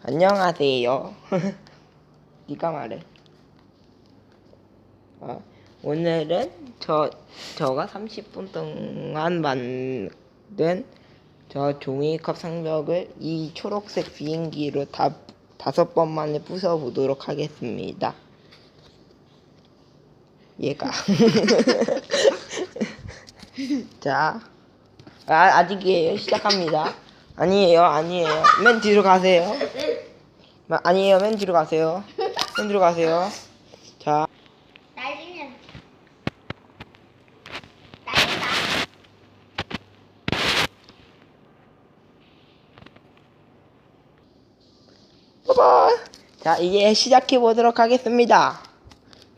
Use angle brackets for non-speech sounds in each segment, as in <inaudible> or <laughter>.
안녕하세요. <laughs> 네가 말해. 아, 오늘은 저 저가 30분 동안 만든 저 종이컵 상벽을 이 초록색 비행기로 다 다섯 번 만에 부숴 보도록 하겠습니다. 얘가. <laughs> 자, 아, 아직이에요. 시작합니다. 아니에요, 아니에요. 맨 뒤로 가세요. 마- 아니에요, 맨 뒤로 가세요. 맨 뒤로 가세요. 자, 날리면 날린다. 봐봐. 자, 이제 시작해 보도록 하겠습니다.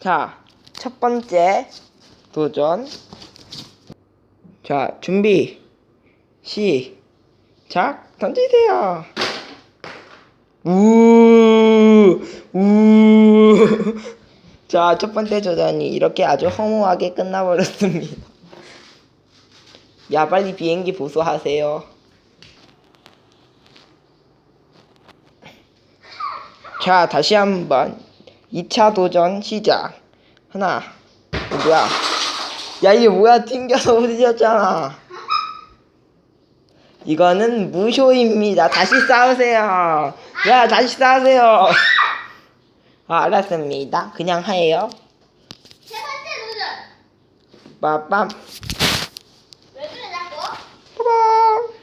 자, 첫 번째 도전. 자, 준비. 시작. 던지세요. 우, 우. 자, 첫 번째 도전이 이렇게 아주 허무하게 끝나버렸습니다. 야, 빨리 비행기 보수하세요. 자, 다시 한번 2차 도전 시작. 하나, 어, 뭐야? 야, 이게 뭐야? 튕겨서 부딪혔잖아. 이거는 무효입니다. 다시 싸우세요. 야, 다시 싸우세요. 아, 알았습니다. 그냥 해요. 세 번째 도전. 빠밤, 왜 그래 자꾸? 빠밤.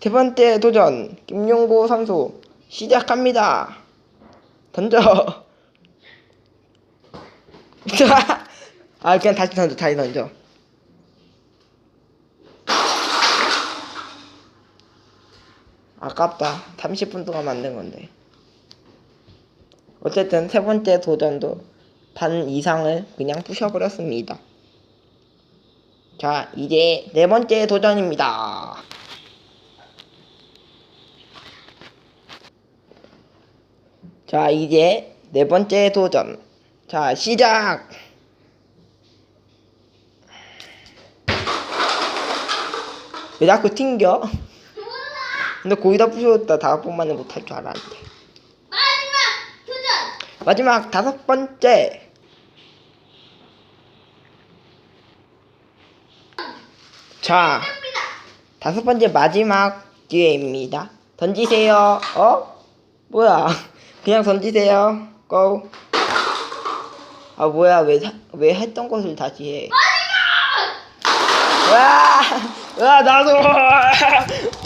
세 번째 도전 김용고 선수 시작합니다. 던져. <laughs> 아 그냥 다시 던져 다시 던져. 아깝다. 30분 동안 만든 건데. 어쨌든 세 번째 도전도 반 이상을 그냥 부셔버렸습니다. 자, 이제 네 번째 도전입니다. 자, 이제 네 번째 도전. 자, 시작! 왜 자꾸 튕겨? 근데 거의 다 부셨다. 다섯 번만에 못할 줄 알았는데. 마지막 도전. 마지막 다섯 번째. 자. 다섯 번째 마지막 기회입니다. 던지세요. 어? 뭐야? <laughs> 그냥 던지세요. 고. 아 뭐야? 왜 왜 했던 것을 다시 해? 와! 와 나도. <laughs>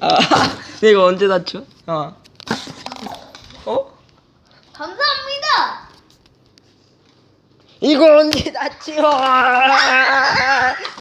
아, 내가 언제 다쳐? 어. 어? 감사합니다. 이걸 언제 다쳐?